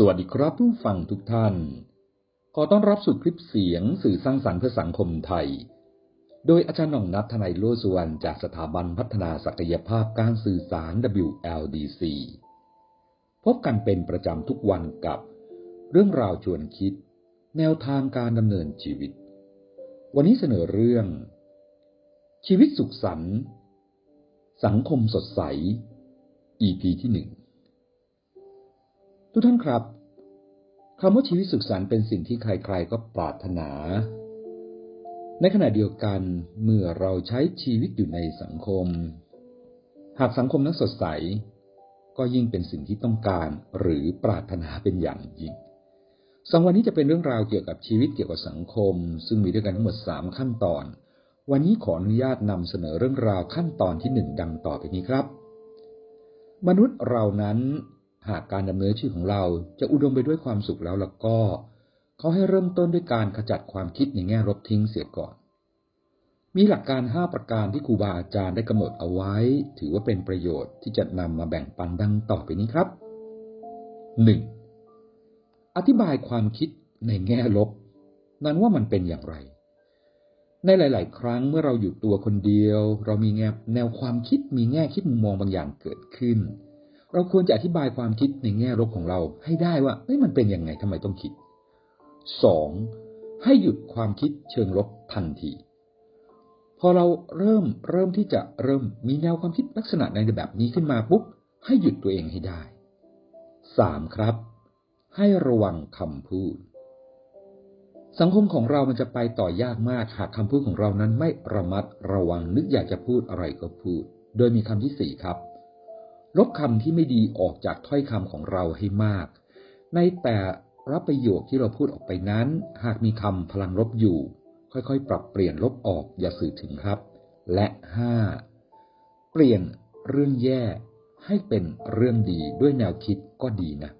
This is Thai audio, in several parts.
สวัสดีครับผู้ฟังทุกท่าน ขอต้อนรับสู่คลิปเสียงสื่อสร้างสรรค์เพื่อสังคมไทย โดยอาจารย์หน่องนัททนายโลสุวรรณจากสถาบันพัฒนาศักยภาพการสื่อสาร WLDC พบกันเป็นประจำทุกวันกับ เรื่องราวชวนคิด แนวทางการดำเนินชีวิต วันนี้เสนอเรื่อง ชีวิตสุขสันต์สังคมสดใส EP ที่หนึ่ง ทุกท่านครับคำว่าชีวิตสุขสันต์เป็นสิ่งที่ใครๆก็ปรารถนา ในขณะเดียวกันเมื่อเราใช้ชีวิตอยู่ในสังคม หากสังคมนั้นสดใส ก็ยิ่งเป็นสิ่งที่ต้องการหรือปรารถนาเป็นอย่างยิ่งสองวันนี้จะเป็นเรื่องราวเกี่ยวกับชีวิตเกี่ยวกับสังคม ซึ่งมีด้วยกันทั้งหมดสามขั้นตอน วันนี้ขออนุญาตนำเสนอเรื่องราวขั้นตอนที่หนึ่งดังต่อไปนี้ครับ มนุษย์เรานั้น หากการดำเนินชีวิตของเราจะอุดมไปด้วยความสุขแล้วล้วก็ เขาให้เริ่มต้นด้วยการขจัดความคิดในแง่ลบทิ้งเสียก่อน มีหลักการห้าประการที่ครูบาอาจารย์ได้กำหนดเอาไว้ ถือว่าเป็นประโยชน์ที่จะนำมาแบ่งปันดังต่อไปนี้ครับ 1. อธิบายความคิดในแง่ลบ นั้นว่ามันเป็นอย่างไร ในหลาย ๆ ครั้งเมื่อเราอยู่ตัวคนเดียว เรามีแนวแนวความคิดมีแง่คิดมุมมองบางอย่างเกิดขึ้น เราควรจะอธิบายความคิดในแง่ลบของเราให้ได้ว่าเฮ้ยมันเป็นยังไงทำไมต้องคิด 2. ให้หยุดความคิดเชิงลบทันที พอเราเริ่มเริ่มที่จะเริ่มมีแนวความคิดลักษณะในแบบนี้ขึ้นมาปุ๊บให้หยุดตัวเองให้ได้ 3. ครับ ให้ระวังคำพูด สังคมของเรามันจะไปต่อยากมากหากคำพูดของเรานั้นไม่ระมัดระวังนึกอยากจะพูดอะไรก็พูด โดยมีคำที่สี่ครับ ลบคำที่ไม่ดีออกจากถ้อยคำของเราให้มาก ในแต่รับประโยคที่เราพูดออกไปนั้น หากมีคำพลังลบอยู่ ค่อยๆ ปรับเปลี่ยนลบออกอย่าสื่อถึงครับ และห้าเปลี่ยนเรื่องแย่ให้เป็นเรื่องดีด้วยแนวคิดก็ดีนะ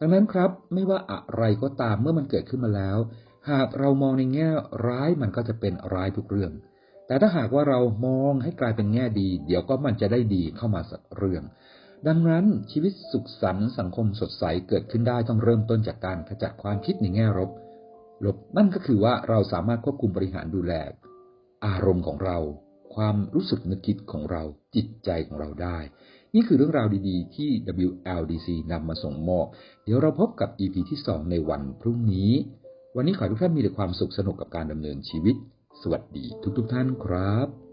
ดังนั้นครับไม่ว่าอะไรก็ตามเมื่อมันเกิดขึ้นมาแล้ว หากเรามองในแง่ร้ายมันก็จะเป็นร้ายทุกเรื่อง แต่ถ้าหากว่าเรามองให้กลายเป็นแง่ดี เดี๋ยวก็มันจะได้ดีเข้ามาสักเรื่อง ดังนั้นชีวิตสุขสันต์สังคมสดใสเกิดขึ้นได้ต้องเริ่มต้นจากการขจัดความคิดในแง่ลบลบนั่นก็คือว่าเราสามารถควบคุมบริหารดูแล อารมณ์ของเรา ความรู้สึกนึกคิดของเราจิตใจของเราได้ นี่คือเรื่องราวดีๆ ที่ WLDC นำมาส่งมอบ เดี๋ยวเราพบกับ EP ที่ 2 ในวันพรุ่งนี้ วันนี้ขอให้ทุกท่านมีแต่ความสุขสนุกกับการดำเนินชีวิต สวัสดีทุกๆทท่านครับ